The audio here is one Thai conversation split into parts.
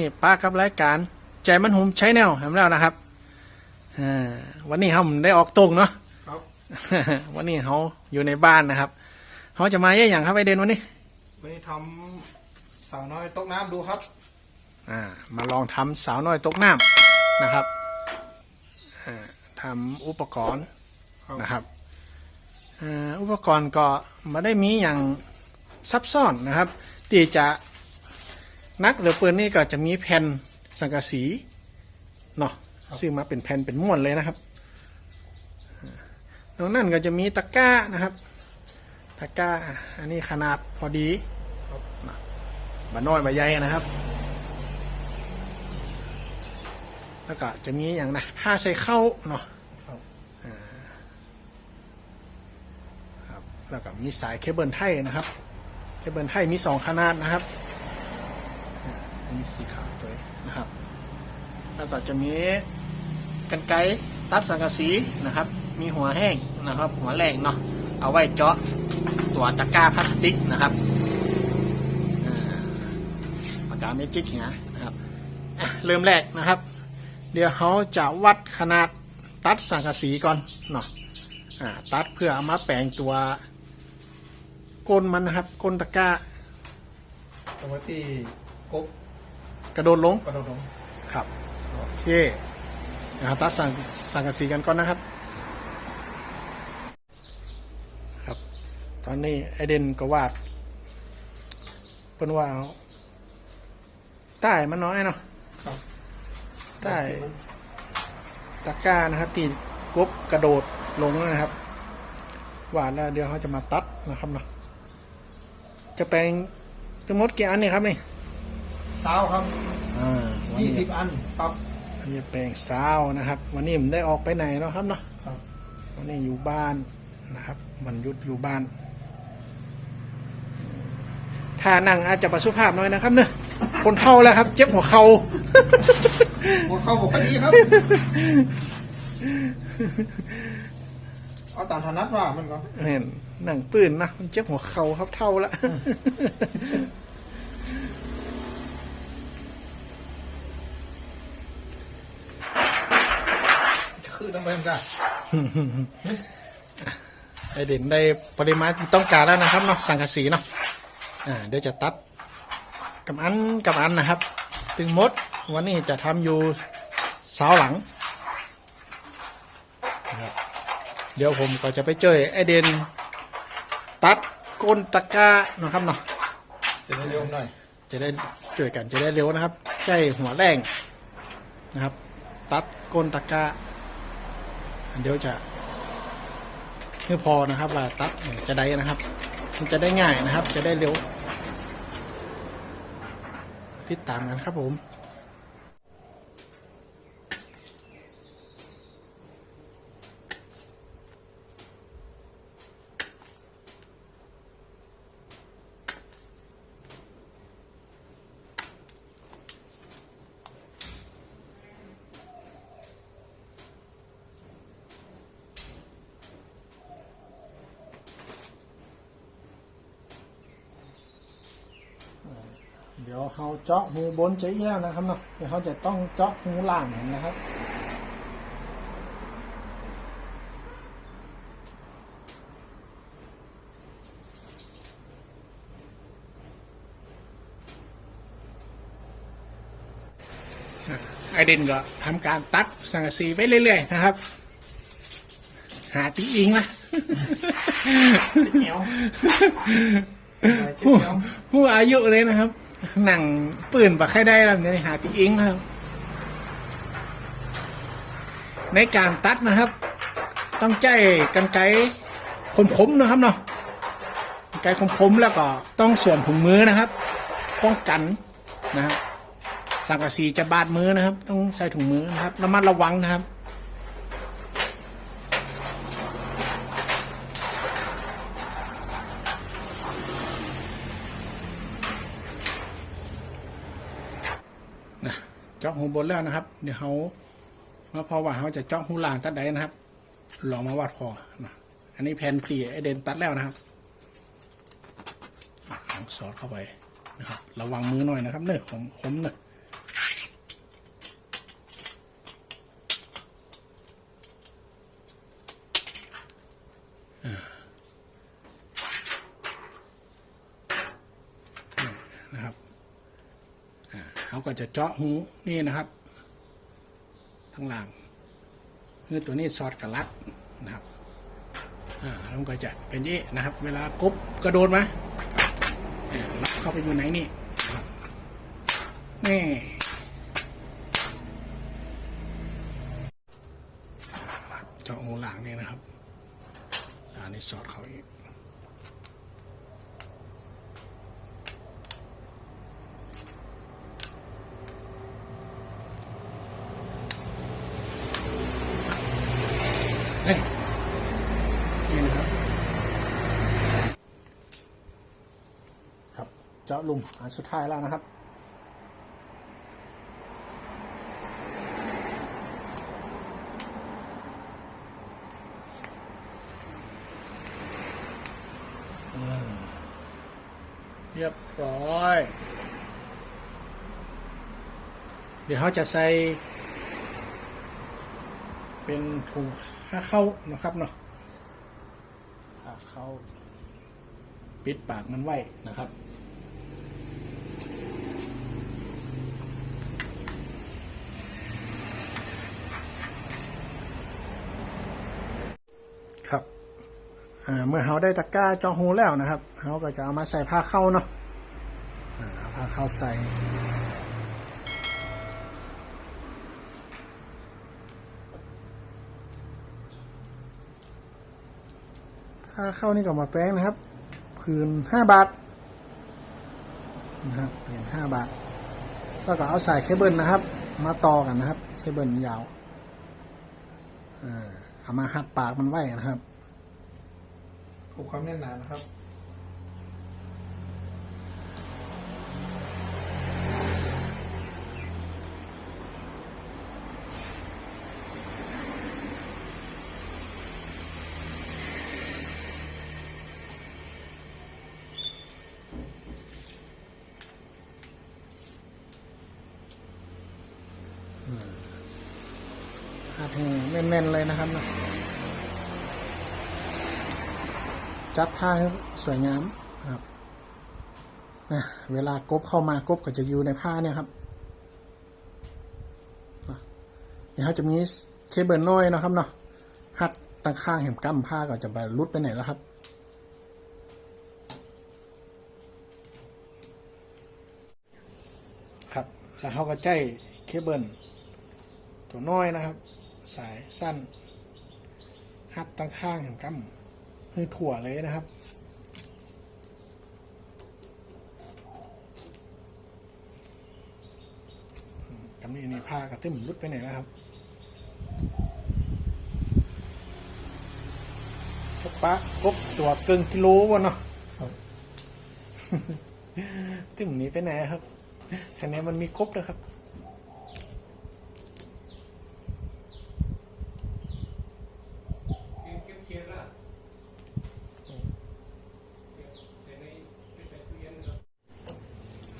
นนี้ป้าครับรายการ ใจมันหุมใช้แนวทำแล้วนะครับอ่าวันนี้เราได้ออกตรงเนาะครับวันนี้เขาอยู่ในบ้านนะครับเขาจะมาเย่อย่างครับไอเดนวันนี้ วันนี้ทำสาวน้อยตกน้ำดูครับอ่ามาลองทำสาวน้อยตกน้ำนะครับอ่าทำอุปกรณ์ครับนะครับอ่าอุปกรณ์ก็ไมาได้มีอย่างซับซ้อนนะครับ ที่จะ นักหรือปืนนี่ก็จะมีแผ่นสังกะสีเนาะซึ่งมาเป็นแผ่นเป็นม้วนเลยนะครับตรงนั้นก็จะมีตะกร้านะครับ ตะกร้า อันนี้ขนาดพอดีบาน้อยบาใหญ่นะครับ แล้วก็จะมีอย่างนะผ้าใส่เข้าเนาะครับครับแล้วก็มีสายเคเบิลไทยนะครับ เคเบิลไทยมีสองขนาดนะครับ อ่ามีสีขาวด้วยนะครับแล้วก็จะมีกันไกตัดสังกะสีนะครับ มีหัวแห้งนะครับ หัวแรงเนาะเอาไว้เจาะตัวตะกร้าพลาสติกนะครับอาปากกาเมจิกเหียนะครับเริ่มแรกนะครับ เดี๋ยวเขาจะวัดขนาดตัดสังกะสีก่อนเนาะตัดเพื่อเอามาแปลงตัวก้นมันนะครับก้นตะกร้าตรงไว้ที่กบ กระโดดลงกระโดดลงครับโอเคนะครับตัดสังสังกะสีกันก่อนนะครับ ครับ ตอนนี้ไอเดนก็วาดเป็นว่าเอาใต้มันน้อยเนาะครับใต้ตะกร้านะครับตีกบกระโดดลงนะครับวาดแล้วเดี๋ยวเขาจะมาตัดนะครับเนาะจะแปลงทั้งหมดกี่อันเนี่ยครับนี่ สาวครับอ่าวันยี่นี้สิบอันครับอันนี้แปลงสาวนะครับ วันนี้ผมได้ออกไปไหนเนาะครับเนาะ ครับวันนี้อยู่บ้านนะครับ มันหยุดอยู่บ้าน ถ้านั่งอาจจะประสุภาพหน่อยนะครับเนอะคนเท่าแล้วครับ เจ็บหัวเข่าหัวเข้าหัวพอดีครับ เอาตามถนัดว่ามันก็เห็นหนังปืนนะมันเจ็บหัวเข่าครับเท่าละ คือน้ำมันกันไอเด่นได้ปริมาณที่ต้องการแล้วนะครับเนาะสังกะสีเนาะอ่าเดี๋ยวจะตัดกับอันกับอันนะครับ ถึงหมดวันนี้จะทำอยู่เสาหลังนะครับเดี๋ยวผมก็จะไปเจอไอเด่นตัดก้นตะกร้านะครับเนาะจะได้เร็วหน่อยจะได้ช่วยกันจะได้เร็วนะครับ ใกล้หัวแรงนะครับ ตัดก้นตะกร้า เดี๋ยวจะไม่พอนะครับว่าตัดจะได้นะครับ มันจะได้ง่ายนะครับ จะได้เร็ว ติดตามกันครับผม ดี๋ยวเขาเจาะหูบนจะอีกแล้วนะครับเนาะเดี๋ยวเขาจะต้องเจาะหูล่างนะครับไอเดนก็ทำการตัดสังกะสีไปเรื่อยๆนะครับ หาตีอิงนะเหนียวเจ็บผู้เหนียวผู้อายุเลยนะครับ หนังปืนปะใครได้แล้วเนี่ยหาตีอิงนะครับ ในการตัดนะครับ ต้องใจกันไกคมๆนะครับเนาะไกคมๆแล้วก็ต้องสวมถุงมือนะครับ ป้องกันนะครับสังกะสีจะบาดมือนะครับ ต้องใส่ถุงมือนะครับระมัดระวังนะครับ นะเจาะหูบนแล้วนะครับ เดี๋ยวเขามาพอว่าเขาจะเจาะหูล่างตัดใดนะครับ ลองมาวัดพอนะอันนี้แผ่นตีไอเดนตัดแล้วนะครับหางสอดเข้าไปนะครับ ระวังมือหน่อยนะครับเนอผมผมเนื้อานี่นะครับอ่าเขา ก็จะเจาะหูนี่นะครับทั้งหลังคือตัวนี้ซอดกระลัดนะครับอ่าแล้วมันก็จะเป็นยี้นะครับ เวลากบกระโดดมาอ่าล็อกเข้าไปอยู่ไหนนี่นี่เจาะหูหลังนี่นะครับอันนี้สอดเขาอีก นี่นะครับ ครับเจาะลุมอันสุดท้ายแล้วนะครับอืมเรียบร้อย เดี๋ยวเขาจะใส่ เป็นถุงผ้าเข้านะครับเนาะปาเข้า ปิดปากมันไว้นะครับครับเมื่อเขาได้ตะกร้าจองหูแล้วนะครับเขาก็จะเอามาใส่ผ้าเข้าเนาะผ้าเข้าใส่ ถ้าเข้านี่ก็มาแป้งนะครับผืนห้าบาทนะครับผืนห้าบาท แล้วก็เอาสายเคเบิลนะครับ มาต่อกันนะครับ เคเบิลยาวเออเอามาหัดปากมันไว้นะครับผูกความแน่นหนานะครับ แน่นๆเลยนะครับนะจัดผ้าให้สวยงามครับนะเวลากบเข้ามากบก็จะอยู่ในผ้าเนี่ยครับนะนี่เขาจะมีเคเบิลน้อยนะครับเนาะหัดตั้งข้างแหมกั้มผ้าก็จะไปรุดไปไหนแล้วครับครับ แล้วเขาก็ใจเคเบิลตัวน้อยนะครับ สายสั้นหัดตั้งข้างแหมกั้มคือถั่วเลยนะครับ กำนี้นี่ผ้ากระตึ้มรุดไปไหนแล้วครับกบปะกบตัวเกินกิโลวะเนาะครับตึ้มหนี้ไปไหนครับคันนี้มันมีกบเลยครับ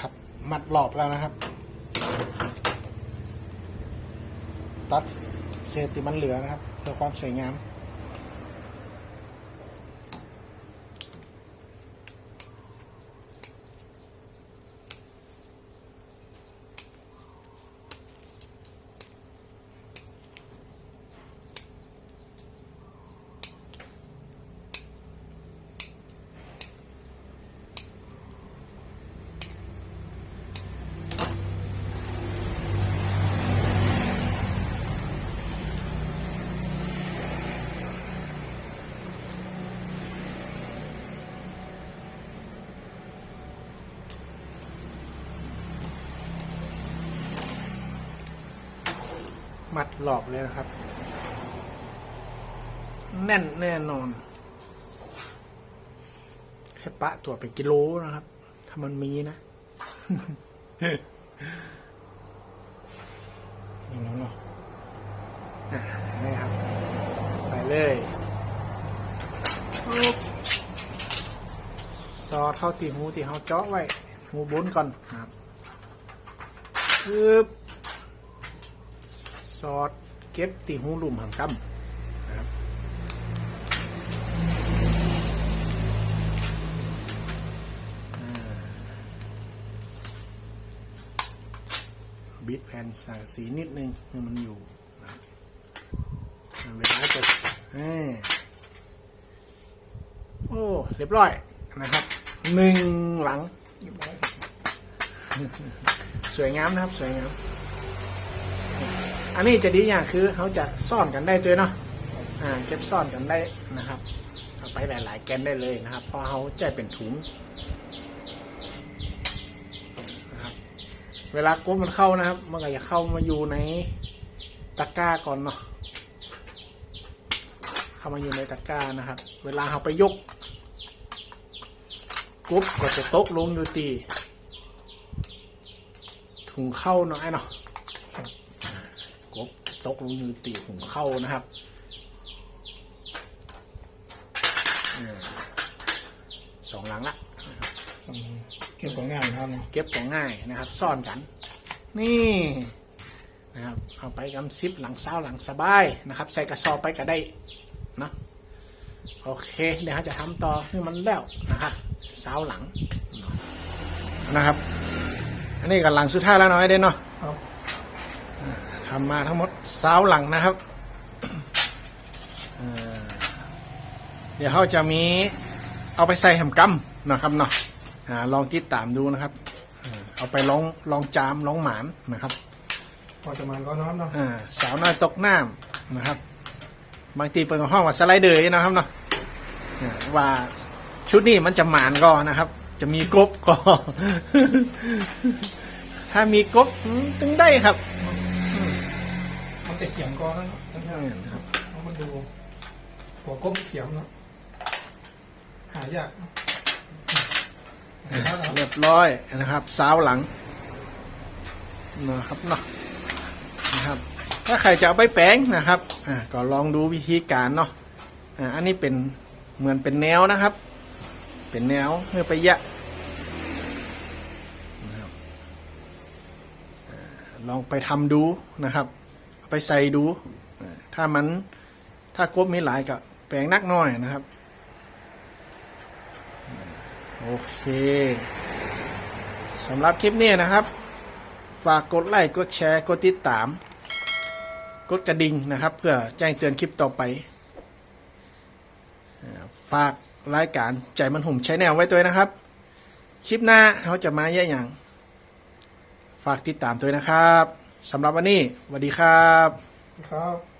ครับ มัด หลอบแล้วนะครับ ตัดเศษติมันเหลือนะครับ เพื่อความสวยงาม มัดหลอบเลยนะครับ แน่นแน่นอนแค่ปะตัวเป็นกิโลนะครับ ถ้ามันมีนะนี่เนาะเนาะอะนี่ครับ ใส่เลยซอสเข้าตีหูที่เขาเจาะไว้หูบนก่อนครับปึ๊บ ซอสเก็บตีหูลุมหางกำนะครับบิดแผ่นสังสีนิดนึงให้มันอยู่นะเวลาจะโอ้เรียบร้อยนะครับหนึ่งหลัง สวยงามนะครับ สวยงาม อันนี้จะดีอย่างคือเขาจะซ่อนกันได้ด้วยเนาะอ่าเก็บซ่อนกันได้นะครับเอาไปหลายๆแกนได้เลยนะครับเพราะเขาใจเป็นถุงนะครับเวลากบมันเข้านะครับ มันก็จะเข้ามาอยู่ในตะกร้าก่อนเนาะเข้ามาอยู่ในตะกร้านะครับ เวลาเขาไปยกกบก็จะตกลงอยู่ตีถุงเข้าเนาะไอ้เนาะ กบตกลงอยู่ตีถุงเข้านะครับเออสองหลังละสมเก็บของง่ายนะครับเก็บของง่ายนะครับ ซ่อนกัน นี่นะครับเอาไปกำซิปหลังเช้าหลังสบายนะครับ ใส่กระสอบไปก็ได้นะโอเคเดี๋ยวเราจะทำต่อให้มันแล้วนะครับเช้าหลังเนาะนะครับ อันนี้กับหลังสุดท้ายแล้วเนาะไอ้เด่นเนาะครับ ทำมาทั้งหมดสาวหลังนะครับเอ่อเดี๋ยวเขาจะมีเอาไปใส่แหมกำนะครับเนาะอ่าลองติดตามดูนะครับเอ่อเอาไปลองลองจามลองหมานนะครับพอจะมันก็น้อมเนาะอ่าสาวน้อยตกน้ำนะครับ บางทีเปิดห้องว่าสไลเดอร์นะครับเนาะอ่าว่าชุดนี้มันจะหมานก็นะครับ จะมีกบก็ ถ้ามีกบอืมตึงได้ครับมันจะ เขียมก่อนนะท่านอืท่านมครับเอามันดูหัวก้มเขียมเนาะหายากเนาะเห็นแล้วเหรอเรียบร้อยนะครับสาวหลังนะครับเนาะนะครับถ้าใครจะเอาไปแปลงนะครับอ่าก็ลองดูวิธีการเนาะอ่าอันนี้เป็นเหมือนเป็นแนวนะครับ เป็นแนวเพื่อไปยะนะครับอ่าลองไปทำดูนะครับเอา ไปใส่ดู ถ้ามันถ้ากบมีหลายก็แปลงนักหน้อยนะครับ โอเคสำหรับคลิปนี้นะครับ ฝากกดไลค์กดแชร์กดติดตาม กดกระดิ่งนะครับ เพื่อแจ้งเตือนคลิปต่อไป ฝากรายการใจมันหุ่มใช้แนวไว้ตัวนะครับ คลิปหน้าเขาจะมาแย่อย่าง ฝากติดตามตัวนะครับ สำหรับวันนี้สวัสดีครับครับ